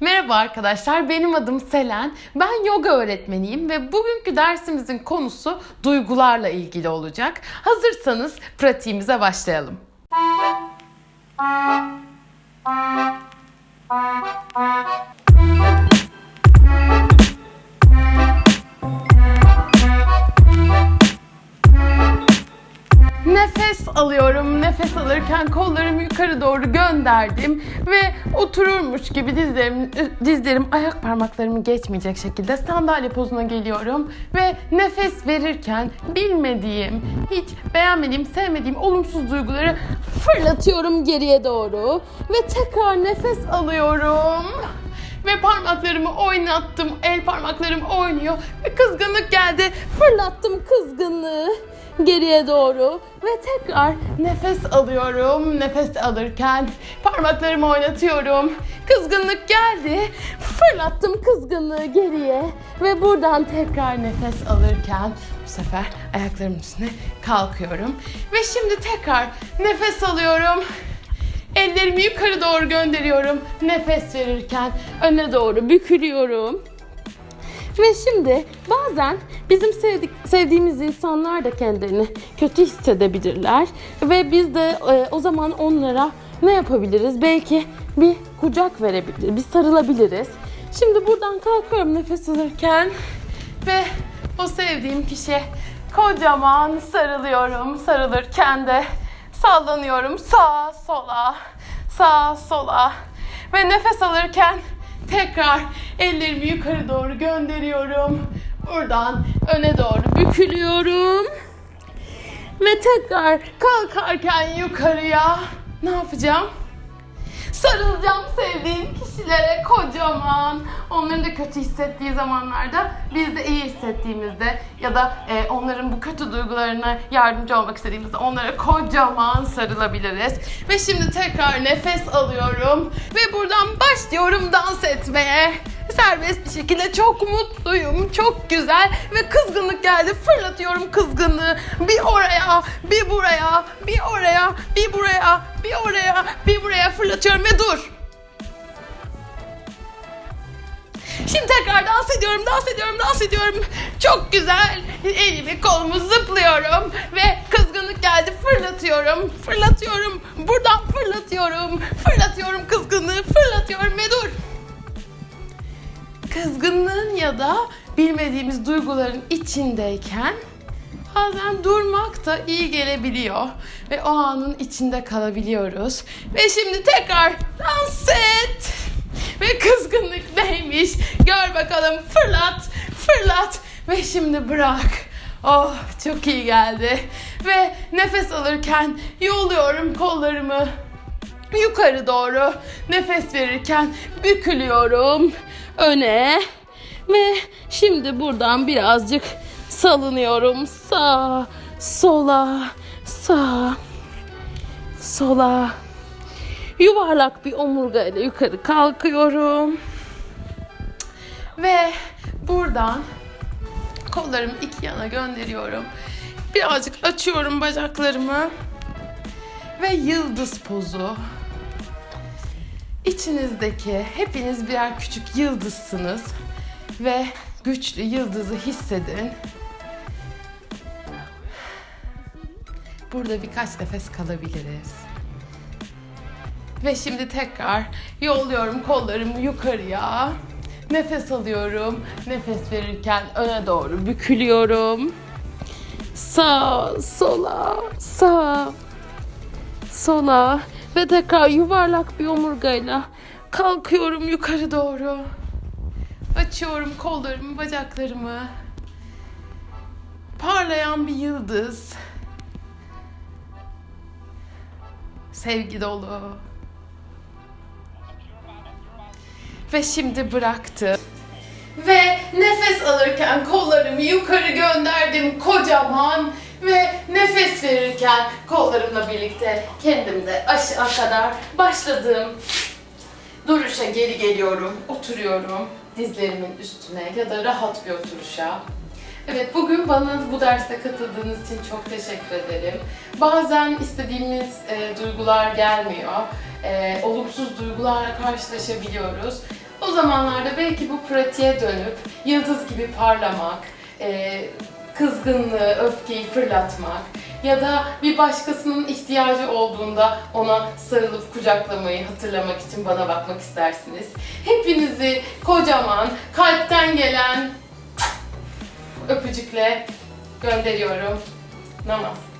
Merhaba arkadaşlar, benim adım Selen. Ben yoga öğretmeniyim ve bugünkü dersimizin konusu duygularla ilgili olacak. Hazırsanız pratiğimize başlayalım. Nefes alıyorum. Nefes alırken kollarımı yukarı doğru gönderdim ve otururmuş gibi dizlerim dizlerim ayak parmaklarımı geçmeyecek şekilde sandalye pozuna geliyorum ve nefes verirken bilmediğim, hiç beğenmediğim, sevmediğim olumsuz duyguları fırlatıyorum geriye doğru ve tekrar nefes alıyorum. Ve parmaklarımı oynattım. El parmaklarım oynuyor. Ve kızgınlık geldi. Fırlattım kızgınlığı geriye doğru. Ve tekrar nefes alıyorum. Nefes alırken parmaklarımı oynatıyorum. Kızgınlık geldi. Fırlattım kızgınlığı geriye. Ve buradan tekrar nefes alırken bu sefer ayaklarımın üstüne kalkıyorum. Ve şimdi tekrar nefes alıyorum. Ellerimi yukarı doğru gönderiyorum. Nefes verirken öne doğru bükülüyorum. Ve şimdi bazen bizim sevdik, sevdiğimiz insanlar da kendilerini kötü hissedebilirler. Ve biz de e, o zaman onlara ne yapabiliriz? Belki bir kucak verebiliriz, bir sarılabiliriz. Şimdi buradan kalkıyorum nefes alırken ve o sevdiğim kişiye kocaman sarılıyorum. Sarılırken de sallanıyorum sağa sola, sağa sola ve nefes alırken tekrar ellerimi yukarı doğru gönderiyorum. Buradan öne doğru bükülüyorum. Ve tekrar kalkarken yukarıya ne yapacağım? Sarılacağım sevdiğim kişilere kocaman. Onların da kötü hissettiği zamanlarda biz de iyi hissettiğimizde ya da e, onların bu kötü duygularına yardımcı olmak istediğimizde onlara kocaman sarılabiliriz. Ve şimdi tekrar nefes alıyorum ve buradan başlıyorum dans etmeye. Serbest bir şekilde çok mutluyum, çok güzel ve kızgınlık geldi. Fırlatıyorum kızgınlığı. Bir oraya, bir buraya, bir oraya, bir buraya, bir oraya, bir buraya fırlatıyorum ve dur. Şimdi tekrar dans ediyorum, dans ediyorum, dans ediyorum. Çok güzel. Elimi kolumu zıplıyorum ve kızgınlık geldi. Fırlatıyorum, fırlatıyorum. Buradan fırlatıyorum, fırlatıyorum kızgınlığı, fırlatıyorum ve dur. Kızgınlığın ya da bilmediğimiz duyguların içindeyken bazen durmak da iyi gelebiliyor ve o anın içinde kalabiliyoruz. Ve şimdi tekrar dans et. Ve kızgınlık neymiş? Gör bakalım. Fırlat, fırlat ve şimdi bırak. Oh çok iyi geldi. Ve nefes alırken yolluyorum kollarımı yukarı doğru. Nefes verirken bükülüyorum öne ve şimdi buradan birazcık salınıyorum. Sağ, sola, sağ, sola. Yuvarlak bir omurga ile yukarı kalkıyorum. Ve buradan kollarımı iki yana gönderiyorum. Birazcık açıyorum bacaklarımı. Ve yıldız pozu. İçinizdeki hepiniz birer küçük yıldızsınız ve güçlü yıldızı hissedin. Burada birkaç nefes kalabiliriz. Ve şimdi tekrar yolluyorum kollarımı yukarıya. Nefes alıyorum. Nefes verirken öne doğru bükülüyorum. Sağ, sola, sağ, sola ve tekrar yuvarlak bir omurgayla kalkıyorum yukarı doğru. Açıyorum kollarımı, bacaklarımı. Parlayan bir yıldız. Sevgi dolu. Ve şimdi bıraktım. Ve nefes alırken kollarımı yukarı gönderdim kocaman ve nefes verirken kollarımla birlikte kendimde aşağı kadar başladığım duruşa geri geliyorum, oturuyorum dizlerimin üstüne ya da rahat bir oturuşa. Evet, bugün bana bu derste katıldığınız için çok teşekkür ederim. Bazen istediğimiz e, duygular gelmiyor. E, olumsuz duygularla karşılaşabiliyoruz. O zamanlarda belki bu pratiğe dönüp yıldız gibi parlamak, e, kızgınlığı, öfkeyi fırlatmak ya da bir başkasının ihtiyacı olduğunda ona sarılıp kucaklamayı hatırlamak için bana bakmak istersiniz. Hepinizi kocaman, kalpten gelen öpücükle gönderiyorum. Namaste.